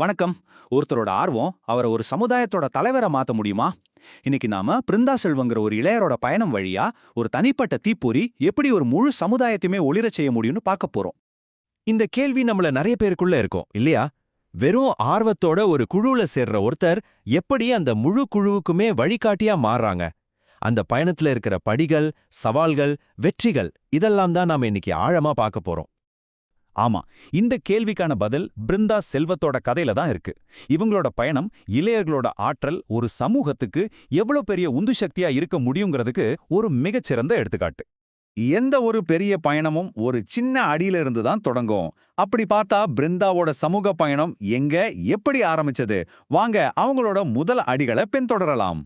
வணக்கம். ஒருத்தரோட ஆர்வம் அவரை ஒரு சமுதாயத்தோட தலைவரை மாத்த முடியுமா? இன்னைக்கு நாம பிருந்தா செல்வங்கிற ஒரு இளையரோட பயணம் வழியா ஒரு தனிப்பட்ட தீப்பொறி எப்படி ஒரு முழு சமுதாயத்தையுமே ஒளிரச் செய்ய முடியும்னு பார்க்க போறோம். இந்த கேள்வி நம்மள நிறைய பேருக்குள்ள இருக்கும் இல்லையா? வெறும் ஆர்வத்தோட ஒரு குழுவுல சேர்ற ஒருத்தர் எப்படி அந்த முழு குழுவுக்குமே வழிகாட்டியா மாறுறாங்க? அந்த பயணத்துல இருக்கிற படிகள் சவால்கள் வெற்றிகள் இதெல்லாம் தான் நாம இன்னைக்கு ஆழமா பார்க்க போறோம். ஆமா இந்த கேள்விக்கான பதில் பிருந்தா செல்வத்தோட கதையில தான் இருக்கு. இவங்களோட பயணம் இளையர்களோட ஆற்றல் ஒரு சமூகத்துக்கு எவ்வளவு பெரிய உந்து சக்தியா இருக்க முடியுங்கிறதுக்கு ஒரு மிகச்சிறந்த எடுத்துக்காட்டு. எந்த ஒரு பெரிய பயணமும் ஒரு சின்ன அடியில இருந்து தான் தொடங்கும். அப்படி பார்த்தா பிருந்தாவோட சமூக பயணம் எங்க எப்படி ஆரம்பிச்சது? வாங்க அவங்களோட முதல் அடிகளை பின்தொடரலாம்.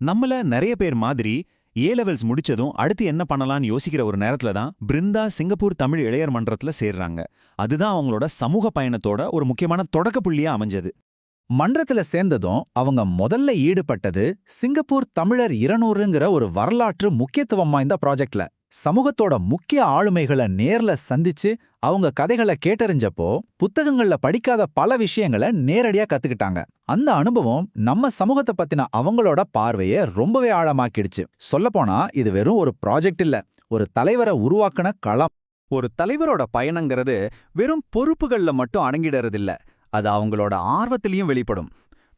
நம்மள நிறைய பேர் மாதிரி ஏ லெவல்ஸ் முடிச்சதும் அடுத்து என்ன பண்ணலாம்னு யோசிக்கிற ஒரு நேரத்துல தான் பிருந்தா சிங்கப்பூர் தமிழ் இளையர் மன்றத்துல சேர்றாங்க. அதுதான் அவங்களோட சமூக பயணத்தோட ஒரு முக்கியமான தொடக்க புள்ளியா அமைஞ்சது. மன்றத்துல சேர்ந்ததும் அவங்க முதல்ல ஈடுபட்டது சிங்கப்பூர் தமிழர் இருநூறுங்கிற ஒரு வரலாற்று முக்கியத்துவம் வாய்ந்த ப்ராஜெக்ட்ல சமூகத்தோட முக்கிய ஆளுமைகளை நேர்ல சந்திச்சு அவங்க கதைகளை கேட்டறிஞ்சப்போ புத்தகங்கள்ல படிக்காத பல விஷயங்களை நேரடியா கத்துக்கிட்டாங்க. அந்த அனுபவம் நம்ம சமூகத்தை பத்தின அவங்களோட பார்வையை ரொம்பவே ஆழமாக்கிடுச்சு. சொல்லப்போனா இது வெறும் ஒரு ப்ராஜெக்ட் இல்ல ஒரு தலைவரை உருவாக்குன களம். ஒரு தலைவரோட பயணங்கிறது வெறும் பொறுப்புகள்ல மட்டும் அடங்கிடறதில்ல அது அவங்களோட ஆர்வத்திலையும் வெளிப்படும்.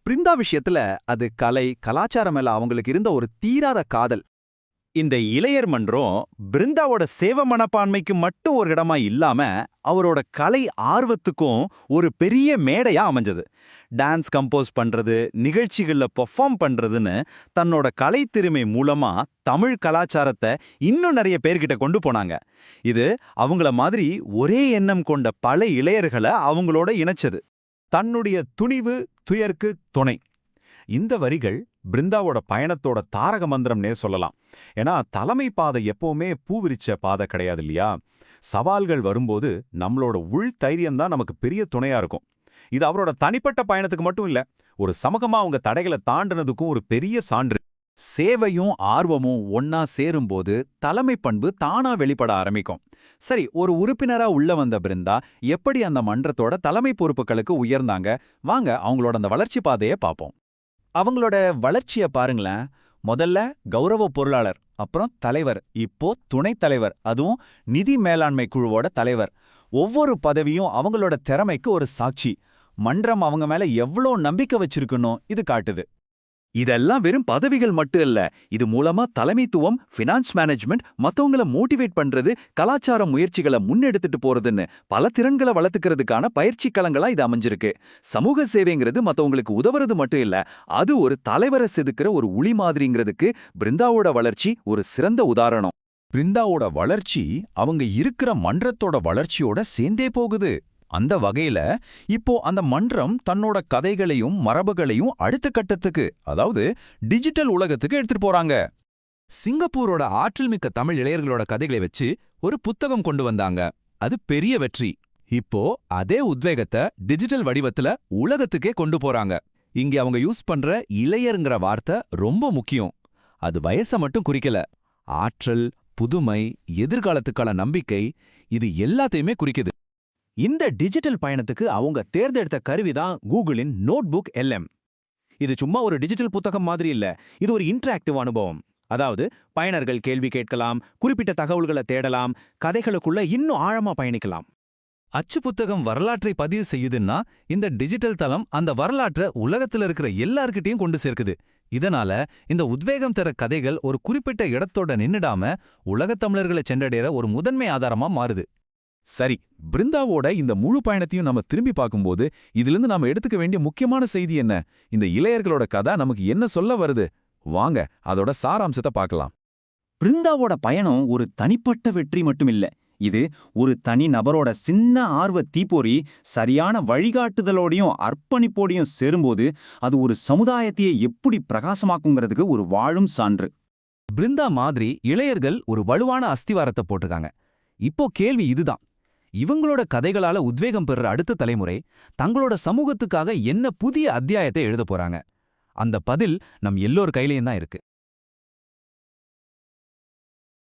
பிருந்தா விஷயத்துல அது கலை கலாச்சாரம் மேல அவங்களுக்கு இருந்த ஒரு தீராத காதல் இந்த இளையர் மன்றம் பிருந்தாவோட சேவ மனப்பான்மைக்கு மட்டும் ஒரு இடமா இல்லாம அவரோட கலை ஆர்வத்துக்கும் ஒரு பெரிய மேடையா அமைஞ்சது. டான்ஸ் கம்போஸ் பண்றது நிகழ்ச்சிகள்ல பெர்ஃபார்ம் பண்றதுன்னு தன்னோட கலை திறமை மூலமா தமிழ் கலாச்சாரத்தை இன்னும் நிறைய பேர்கிட்ட கொண்டு போனாங்க. இது அவங்கள மாதிரி ஒரே எண்ணம் கொண்ட பல இளையர்களை அவங்களோட இணைச்சது. தன்னுடைய துணிவு துயர்க்கு துணை. இந்த வரிகள் பிருந்தாவோட பயணத்தோட தாரக மந்திரம்னே சொல்லலாம். ஏன்னா தலைமை பாதை எப்பவுமே பூவிரிச்ச பாதை கிடையாது இல்லையா? சவால்கள் வரும்போது நம்மளோட உள் தைரியம் தான் நமக்கு பெரிய துணையா இருக்கும். இது அவரோட தனிப்பட்ட பயணத்துக்கு மட்டும் இல்ல ஒரு சமூகமா அவங்க தடைகளை தாண்டினதுக்கும் ஒரு பெரிய சான்று. சேவையும் ஆர்வமும் ஒன்னா சேரும்போது தலைமை பண்பு தானா வெளிப்பட ஆரம்பிக்கும். சரி ஒரு உறுப்பினரா உள்ள வந்த பிருந்தா எப்படி அந்த மன்றத்தோட தலைமை பொறுப்புகளுக்கு உயர்ந்தாங்க? வாங்க அவங்களோட அந்த வளர்ச்சி பாதையை பார்ப்போம். அவங்களோட வளர்ச்சிய பாருங்களேன். முதல்ல கௌரவ பொருளாளர் அப்புறம் தலைவர் இப்போ துணைத் தலைவர் அதுவும் நிதி மேலாண்மை குழுவோட தலைவர். ஒவ்வொரு பதவியும் அவங்களோட திறமைக்கு ஒரு சாட்சி. மன்றம் அவங்க மேல எவ்வளோ நம்பிக்கை வச்சிருக்கணும் இது காட்டுது. இதெல்லாம் வெறும் பதவிகள் மட்டும் இல்ல. இது மூலமா தலைமைத்துவம் ஃபினான்ஸ் மேனேஜ்மெண்ட் மத்தவங்கள மோட்டிவேட் பண்றது கலாச்சார முயற்சிகளை முன்னெடுத்துட்டு போறதுன்னு பல திறன்களை வளர்த்துக்கிறதுக்கான பயிற்சி களங்களா இது அமைஞ்சிருக்கு. சமூக சேவைங்கிறது மத்தவங்களுக்கு உதவுறது மட்டும் இல்ல அது ஒரு தலைவரை செதுக்கிற ஒரு உளி மாதிரிங்கிறதுக்கு பிருந்தாவோட வளர்ச்சி ஒரு சிறந்த உதாரணம். பிருந்தாவோட வளர்ச்சி அவங்க இருக்கிற மன்றத்தோட வளர்ச்சியோட சேர்ந்தே போகுது. அந்த வகையில இப்போ அந்த மன்றம் தன்னோட கதைகளையும் மரபுகளையும் அடுத்த கட்டத்துக்கு அதாவது டிஜிட்டல் உலகத்துக்கு எடுத்துட்டு போறாங்க. சிங்கப்பூரோட ஆற்றல்மிக்க தமிழ் இளையர்களோட கதைகளை வச்சு ஒரு புத்தகம் கொண்டு வந்தாங்க. அது பெரிய வெற்றி. இப்போ அதே உத்வேகத்தை டிஜிட்டல் வடிவத்துல உலகத்துக்கே கொண்டு போறாங்க. இங்க அவங்க யூஸ் பண்ற இளையருங்கிற வார்த்தை ரொம்ப முக்கியம். அது வயசை மட்டும் குறிக்கல. ஆற்றல் புதுமை எதிர்காலத்துக்கான நம்பிக்கை இது எல்லாத்தையுமே குறிக்குது. இந்த டிஜிட்டல் பயணத்துக்கு அவங்க தேர்ந்தெடுத்த கருவி தான் கூகுளின் நோட்புக் எல்எம். இது சும்மா ஒரு டிஜிட்டல் புத்தகம் மாதிரி இல்ல. இது ஒரு இன்டராக்டிவ் அனுபவம். அதாவது பயனர்கள் கேள்வி கேட்கலாம் குறிப்பிட்ட தகவல்களை தேடலாம் கதைகளுக்குள்ள இன்னும் ஆழமா பயணிக்கலாம். அச்சு புத்தகம் வரலாற்றை பதிவு செய்யுதுன்னா இந்த டிஜிட்டல் தளம் அந்த வரலாற்றை உலகத்துல இருக்கிற எல்லார்கிட்டயும் கொண்டு சேர்க்குது. இதனால இந்த உத்வேகம் தர கதைகள் ஒரு குறிப்பிட்ட இடத்தோட நின்னுடாம உலகத் தமிழர்களை சென்றடைற ஒரு முதன்மை ஆதாரமா மாறுது. சரி பிருந்தாவோட இந்த முழு பயணத்தையும் நம்ம திரும்பி பார்க்கும்போது இதிலிருந்து நாம எடுத்துக்க வேண்டிய முக்கியமான செய்தி என்ன? இந்த இளையர்களோட கதை நமக்கு என்ன சொல்ல வருது? வாங்க அதோட சாராம்சத்தை பார்க்கலாம். பிருந்தாவோட பயணம் ஒரு தனிப்பட்ட வெற்றி மட்டும் இல்ல இது ஒரு தனி நபரோட சின்ன ஆர்வ தீப்பொறி சரியான வழிகாட்டுதலோடையும் அர்ப்பணிப்போடையும் சேரும்போது அது ஒரு சமுதாயத்தையே எப்படி பிரகாசமாக்குங்கிறதுக்கு ஒரு வாழும் சான்று. பிருந்தா மாதிரி இளையர்கள் ஒரு வலுவான அஸ்திவாரத்தை போட்டிருக்காங்க. இப்போ கேள்வி இதுதான். இவங்களோட கதைகளால உத்வேகம் பெறுற அடுத்த தலைமுறை தங்களோட சமூகத்துக்காக என்ன புதிய அத்தியாயத்தை எழுத போறாங்க. அந்த பதில் நம் எல்லோர் கையிலையும் தான் இருக்கு.